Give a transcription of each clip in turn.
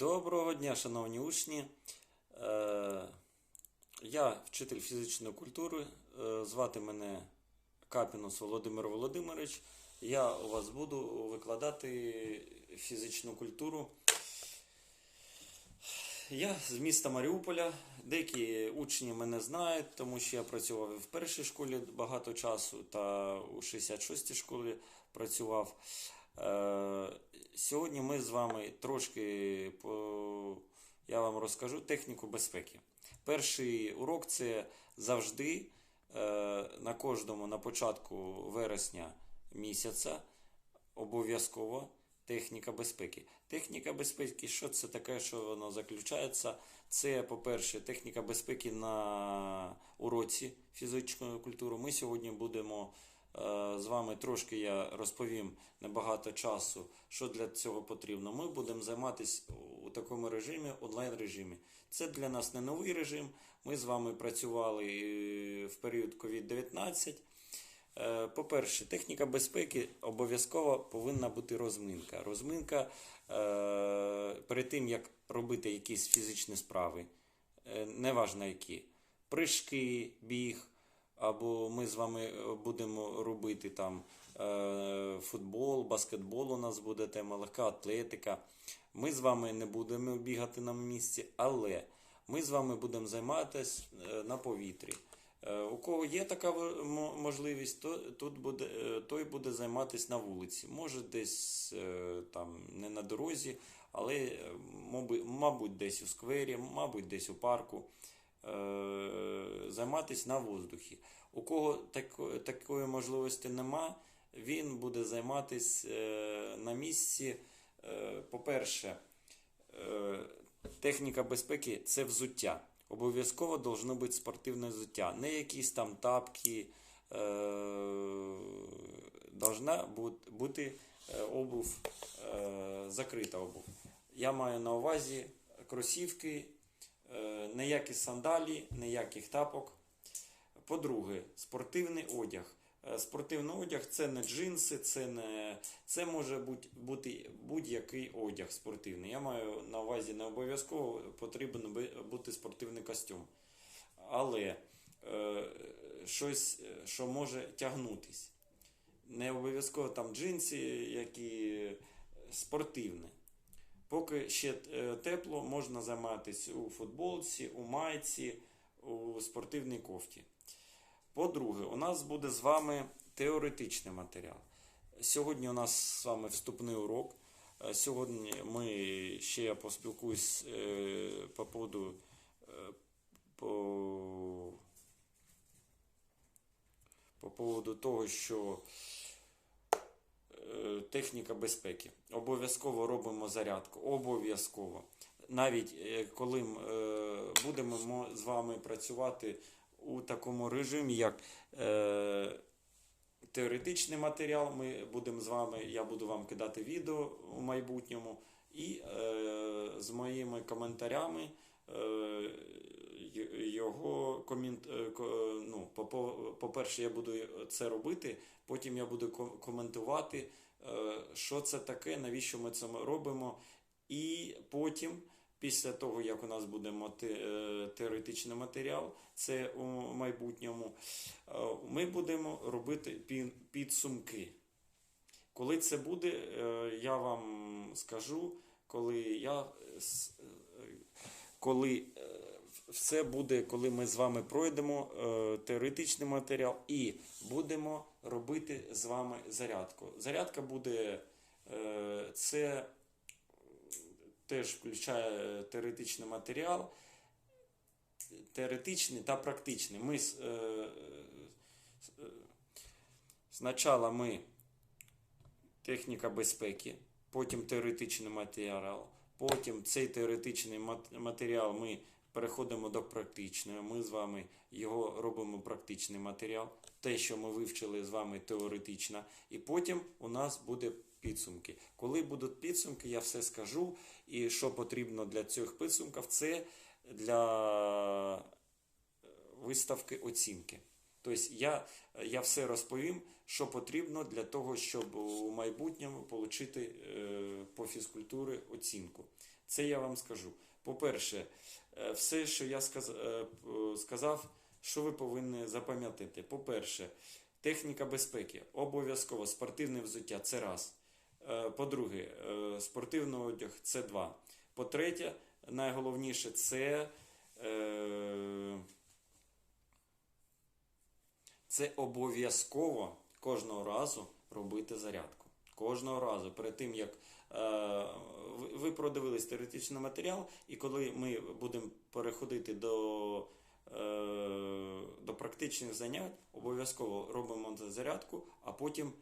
Доброго дня, шановні учні. Е, Я вчитель фізичної культури. Е, Звати мене Капінус Володимир Володимирович. Я у вас буду викладати фізичну культуру. Я з міста Маріуполя. Деякі учні мене знають, тому що я працював в першій школі багато часу та у 66-й школі працював. Е, Сьогодні ми з вами трошки по... я вам розкажу техніку безпеки. Перший урок це завжди е, на кожному на початку вересня місяця обов'язково техніка безпеки. Техніка безпеки, що це таке, що воно заключається? Це, по-перше, техніка безпеки на уроці фізичної культури. Ми сьогодні будемо з вами трошки я розповім небагато часу, що для цього потрібно. Ми будемо займатися у такому режимі, онлайн режимі. Це для нас не новий режим. Ми з вами працювали е, в період COVID-19. Е, По-перше, техніка безпеки обов'язково повинна бути розминка. Розминка е, перед тим, як робити якісь фізичні справи, е, неважно які, прыжки, біг, або ми з вами е, будемо робити там е, футбол, баскетбол у нас буде тема, легка атлетика. Ми з вами не будемо бігати на місці, але ми з вами будемо займатися е, на повітрі. У кого є така можливість, то тут буде той буде займатися на вулиці. Може, десь там не на дорозі, але мабуть, десь у сквері, мабуть, десь у парку. Е, Займатися на воздухі. У кого тако- такої можливості нема, він буде займатися е, на місці. Е, По-перше, техніка безпеки це взуття. Обов'язково должно бути спортивне взуття. Не якісь там тапки. Должна бути обув, закрита обув. Я маю на увазі кросівки, ніякі сандалі, ніяких тапок. По-друге, спортивний одяг. Е, Спортивний одяг це не джинси, це не це може бути, будь-який одяг спортивний. Я маю на увазі не обов'язково потрібен бути спортивний костюм. Але е, щось, е, що може тягнутись. Не обов'язково там джинси, які спортивні. Поки ще е, тепло, можна займатися у футболці, у майці, у спортивній кофті. По-друге, у нас буде з вами теоретичний матеріал. Сьогодні у нас з вами вступний урок. Е, Сьогодні ми ще я поспілкуюсь е, по поводу по, по поводу того, що техніка безпеки. Обов'язково робимо зарядку. Обов'язково. Навіть е, коли е, будемо з вами працювати у такому режимі, як е, теоретичний матеріал, ми будемо з вами, я буду вам кидати відео у майбутньому, і е, з моїми коментарями. Його комент, е, ну, по- по- по-перше, я буду це робити, потім я буду коментувати, е, що це таке, навіщо ми це робимо. І потім, після того, як у нас буде е, теоретичний матеріал, це у майбутньому, ми будемо робити підсумки. Коли це буде, я вам скажу, коли я коли все буде, коли ми з вами пройдемо е, теоретичний матеріал і будемо робити з вами зарядку. Зарядка буде е, це теж включає теоретичний матеріал, теоретичний та практичний. Ми е, спочатку ми техніка безпеки, потім теоретичний матеріал, потім цей теоретичний матеріал ми переходимо до практичного. Ми з вами його робимо практичний матеріал, те, що ми вивчили з вами теоретично, і потім у нас буде підсумки. Коли будуть підсумки, я все скажу. І що потрібно для цих підсумків, це для е, виставки оцінки. Тобто я, я все розповім, що потрібно для того, щоб у майбутньому отримати е, по фізкультурі оцінку. Це я вам скажу. По-перше, е, все, що я е, сказав, що ви повинні запам'ятати. По-перше, техніка безпеки. Обов'язково спортивне взуття це раз. Е, По-друге, спортивний одяг це два. По-третє, найголовніше це. Це обов'язково кожного разу робити зарядку. Кожного разу, перед тим як е, ви, ви продивились теоретичний матеріал, і коли ми будемо переходити до, е, до практичних занять, обов'язково робимо зарядку, а потім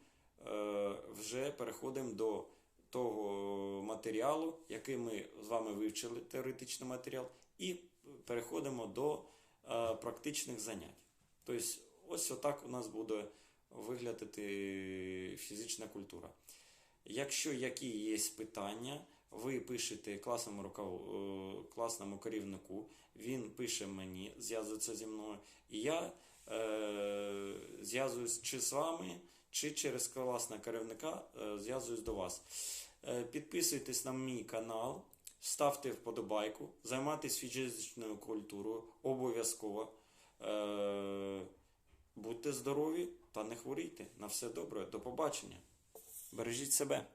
е, вже переходимо до того матеріалу, який ми з вами вивчили, теоретичний матеріал, і переходимо до е, практичних занять. Тобто, ось отак у нас буде виглядати фізична культура. Якщо які є питання, ви пишете класному, рукав... е, класному керівнику, він пише мені, зв'язується зі мною, і я е... зв'язуюсь чи з вами, чи через класного керівника е... зв'язуюсь до вас. Е... Підписуйтесь на мій канал, ставте вподобайку, займайтесь фізичною культурою обов'язково. Е... Будьте здорові та не хворійте. На все добре. До побачення. Бережіть себе.